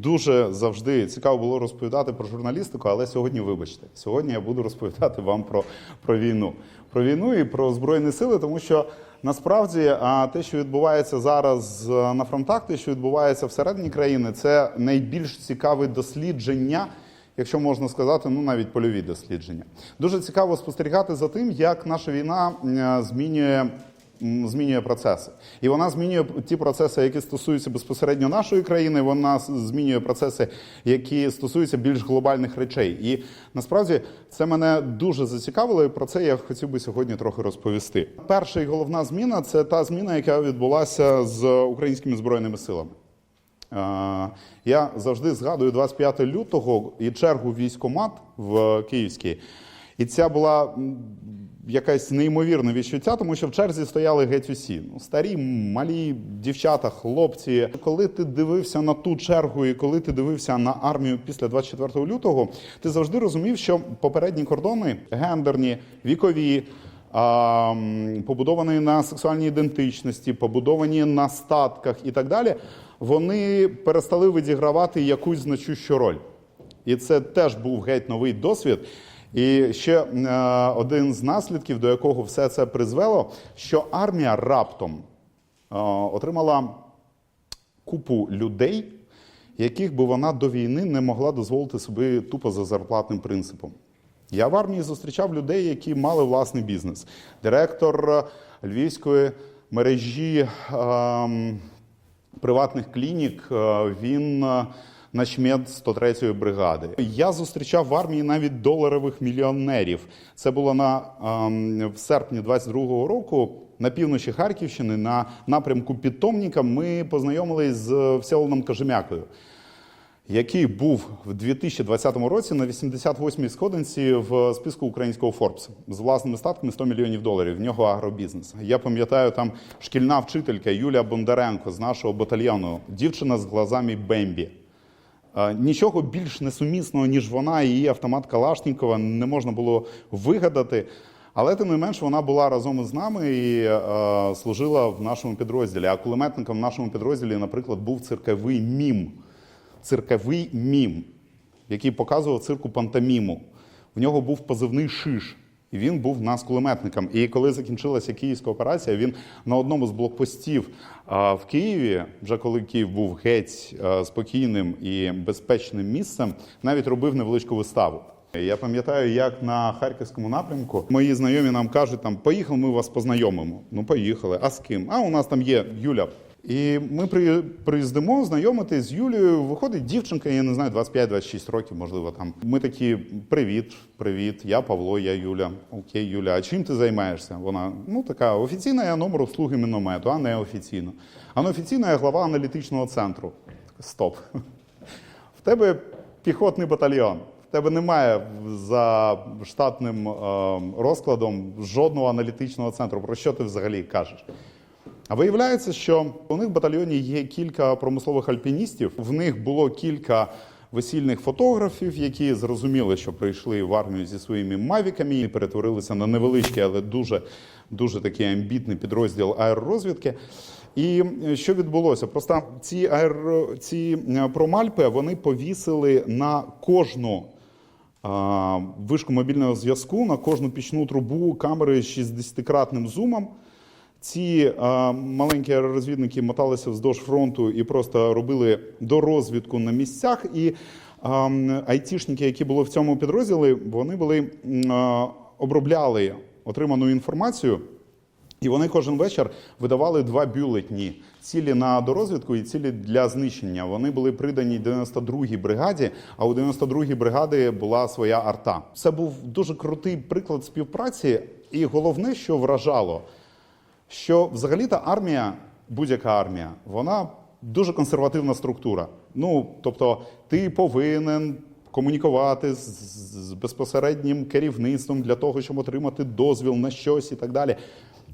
дуже завжди цікаво було розповідати про журналістику, але сьогодні, вибачте, сьогодні я буду розповідати вам про, про війну. Про війну і про збройні сили, тому що насправді те, що відбувається зараз е, на фронтах, те, що відбувається всередині країни, це найбільш цікаве дослідження. Якщо можна сказати, ну навіть польові дослідження. Дуже цікаво спостерігати за тим, як наша війна е, змінює змінює процеси. І вона змінює ті процеси, які стосуються безпосередньо нашої країни. Вона змінює процеси, які стосуються більш глобальних речей. І насправді це мене дуже зацікавило, і про це я хотів би сьогодні трохи розповісти. Перша і головна зміна це та зміна, яка відбулася з українськими збройними силами. Я завжди згадую 25 лютого і чергу військомат в Київській. І ця була якась неймовірне відчуття, тому що в черзі стояли геть усі. Ну, старі, малі, дівчата, хлопці. Коли ти дивився на ту чергу, і коли ти дивився на армію після 24 лютого, ти завжди розумів, що попередні кордони гендерні, вікові. Побудовані на сексуальній ідентичності, побудовані на статках і так далі, вони перестали відігравати якусь значущу роль. І це теж був геть новий досвід. І ще е, один з наслідків, до якого все це призвело, що армія раптом е, отримала купу людей, яких би вона до війни не могла дозволити собі тупо за зарплатним принципом. Я в армії зустрічав людей, які мали власний бізнес. Директор е, львівської мережі ем, приватних клінік, він е, начмет 103-ї бригади. Я зустрічав в армії навіть доларових мільйонерів. Це було на ем, в серпні 22-го року. На півночі Харківщини, на напрямку Підтомніка, ми познайомились з Всеволодом Кажемякою, який був в 2020 році на 88-й сходинці в списку українського Forbes з власними статками 100 мільйонів доларів. В нього агробізнес. Я пам'ятаю там шкільна вчителька Юлія Бондаренко з нашого батальйону, дівчина з глазами Бембі. Е, Нічого більш несумісного, ніж вона і її автомат Калашнікова не можна було вигадати. Але тим не менш вона була разом із нами і е, служила в нашому підрозділі. А кулеметником в нашому підрозділі, наприклад, був цирковий мім. Цирковий мім, який показував цирку пантоміму. В нього був позивний шиш. І він був в нас кулеметником. І коли закінчилася київська операція, він на одному з блокпостів в Києві, вже коли Київ був геть спокійним і безпечним місцем, навіть робив невеличку виставу. Я пам'ятаю, як на харківському напрямку мої знайомі нам кажуть, там поїхали, ми вас познайомимо. Ну, поїхали. А з ким? А у нас там є Юля. І ми при, приїздимо знайомитись з Юлією. Виходить дівчинка, я не знаю, 25-26 років, можливо, там. Ми такі: привіт, привіт, я Павло, я Юля. Окей, Юля, а чим ти займаєшся? Вона ну така офіційна я номер обслуги міномету, а не офіційно. А неофіційно я глава аналітичного центру. Стоп. В тебе піхотний батальйон. В тебе немає за штатним е, розкладом жодного аналітичного центру. Про що ти взагалі кажеш? А виявляється, що у них в батальйоні є кілька промислових альпіністів. В них було кілька весільних фотографів, які зрозуміли, що прийшли в армію зі своїми мавіками і перетворилися на невеличкий, але дуже, дуже такий амбітний підрозділ аеророзвідки. І е, що відбулося? Просто ці аеро, ці е, промальпи вони повісили на кожну вишку мобільного зв'язку, на кожну пічну трубу камери з 60-кратним зумом. Ці а, маленькі аеророзвідники моталися вздовж фронту і просто робили дорозвідку на місцях. І а, айтішники, які були в цьому підрозділі, вони були а, обробляли отриману інформацію. І вони кожен вечір видавали два бюлетні: цілі на дорозвідку і цілі для знищення. Вони були придані 92-й бригаді, а у 92-й бригади була своя арта. Це був дуже крутий приклад співпраці, і головне, що вражало, що взагалі-то армія, будь-яка армія, вона дуже консервативна структура. Ну, тобто, ти повинен комунікувати з, з безпосереднім керівництвом для того, щоб отримати дозвіл на щось і так далі.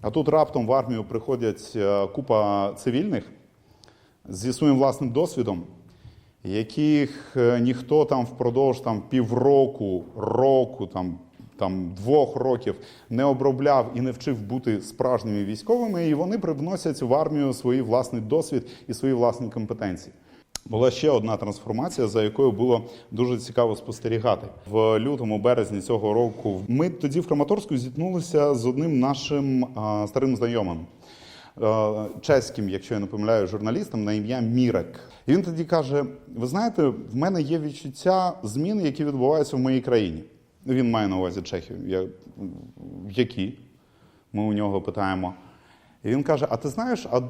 А тут раптом в армію приходять е, купа цивільних зі своїм власним досвідом, яких е, ніхто там впродовж там, півроку, року, там, там, двох років не обробляв і не вчив бути справжніми військовими, і вони привносять в армію свій власний досвід і свої власні компетенції. Була ще одна трансформація, за якою було дуже цікаво спостерігати в лютому березні цього року. Ми тоді в Краматорську зіткнулися з одним нашим а, старим знайомим. Чеським, якщо я не помиляю, журналістом на ім'я Мірек. І він тоді каже: Ви знаєте, в мене є відчуття змін, які відбуваються в моїй країні. Він має на увазі Чехію. Я, які? Ми у нього питаємо. І він каже: А ти знаєш, а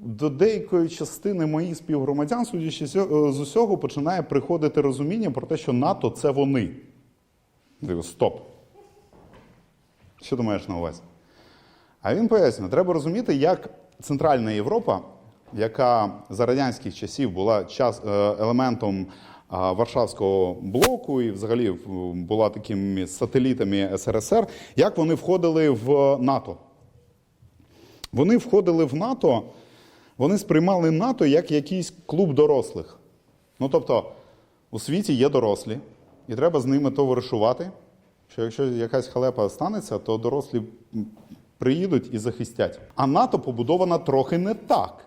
до деякої частини моїх співгромадян, судячи з усього, починає приходити розуміння про те, що НАТО це вони. Диво, стоп. Що ти маєш на увазі? А він пояснює, треба розуміти, як Центральна Європа, яка за радянських часів була час, е, елементом Варшавського блоку і взагалі була такими сателітами СРСР, як вони входили в НАТО. Вони входили в НАТО, вони сприймали НАТО як якийсь клуб дорослих. Ну тобто, у світі є дорослі, і треба з ними товаришувати. Що якщо якась халепа станеться, то дорослі приїдуть і захистять. А НАТО побудована трохи не так.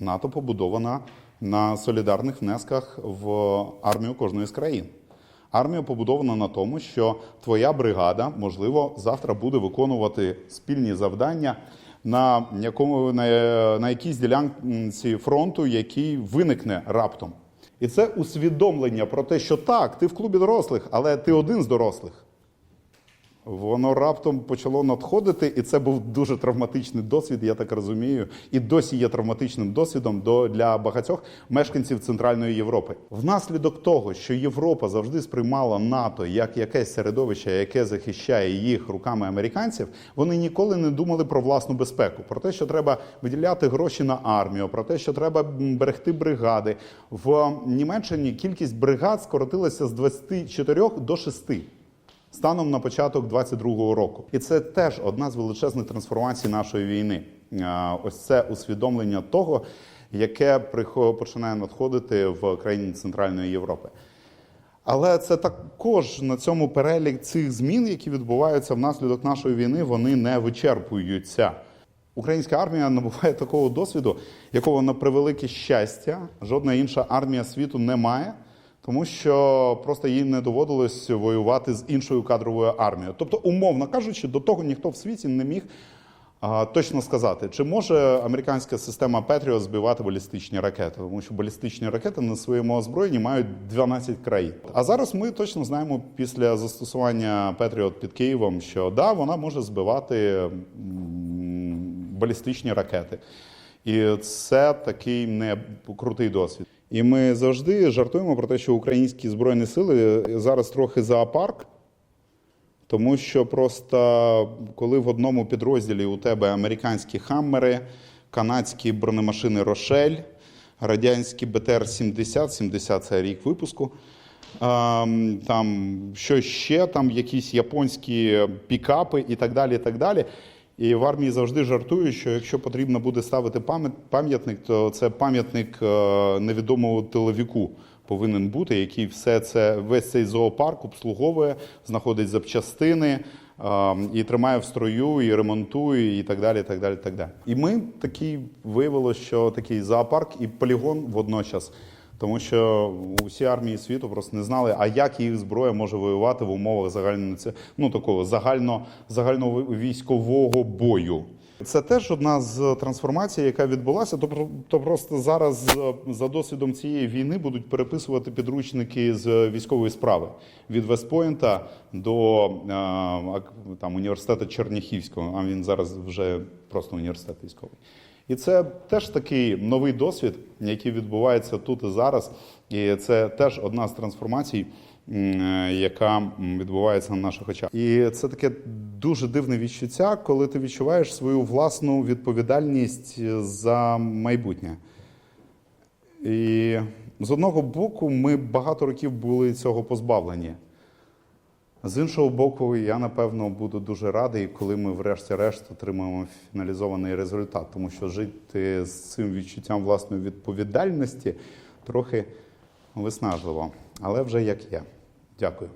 НАТО побудована на солідарних внесках в армію кожної з країн. Армія побудована на тому, що твоя бригада, можливо, завтра буде виконувати спільні завдання на, якому, на, на якійсь ділянці фронту, який виникне раптом. І це усвідомлення про те, що так, ти в клубі дорослих, але ти один з дорослих. Воно раптом почало надходити, і це був дуже травматичний досвід, я так розумію, і досі є травматичним досвідом до, для багатьох мешканців Центральної Європи. Внаслідок того, що Європа завжди сприймала НАТО як якесь середовище, яке захищає їх руками американців, вони ніколи не думали про власну безпеку, про те, що треба виділяти гроші на армію, про те, що треба берегти бригади. В Німеччині кількість бригад скоротилася з 24 до 6 станом на початок 22-го року. І це теж одна з величезних трансформацій нашої війни. Ось це усвідомлення того, яке починає надходити в країні Центральної Європи. Але це також на цьому перелік цих змін, які відбуваються внаслідок нашої війни, вони не вичерпуються. Українська армія набуває такого досвіду, якого на превелике щастя жодна інша армія світу не має, тому що просто їй не доводилось воювати з іншою кадровою армією. Тобто, умовно кажучи, до того ніхто в світі не міг а, точно сказати, чи може американська система Петріо збивати балістичні ракети, тому що балістичні ракети на своєму озброєнні мають 12 країн. А зараз ми точно знаємо після застосування Петріот під Києвом, що да, вона може збивати балістичні ракети. І це такий не крутий досвід. І ми завжди жартуємо про те, що українські збройні сили зараз трохи зоопарк. Тому що просто коли в одному підрозділі у тебе американські хаммери, канадські бронемашини Рошель, радянські БТР-70, 70 це рік випуску. ем, Там що ще, там якісь японські пікапи і так далі. І так далі. І в армії завжди жартують, що якщо потрібно буде ставити пам'ятник, то це пам'ятник е, невідомого тиловіку повинен бути, який все це весь цей зоопарк обслуговує, знаходить запчастини і тримає в строю, і ремонтує, і так далі. Так далі, і так далі. І ми такий виявилося, що такий зоопарк і полігон водночас. Тому що усі армії світу просто не знали, а як їх зброя може воювати в умовах загально ну, такого загально, загальновійськового бою. Це теж одна з трансформацій, яка відбулася. То, то просто зараз е, за досвідом цієї війни будуть переписувати підручники з військової справи від Вестпойнта до е, там, університету Черняхівського. А він зараз вже просто університет військовий. І це теж такий новий досвід, який відбувається тут і зараз. І це теж одна з трансформацій, е, яка відбувається на наших очах. І це таке дуже дивне відчуття, коли ти відчуваєш свою власну відповідальність за майбутнє. І з одного боку, ми багато років були цього позбавлені. З іншого боку, я напевно буду дуже радий, коли ми, врешті-решт, отримаємо фіналізований результат, тому що жити з цим відчуттям власної відповідальності трохи виснажливо, але вже як є. Дякую.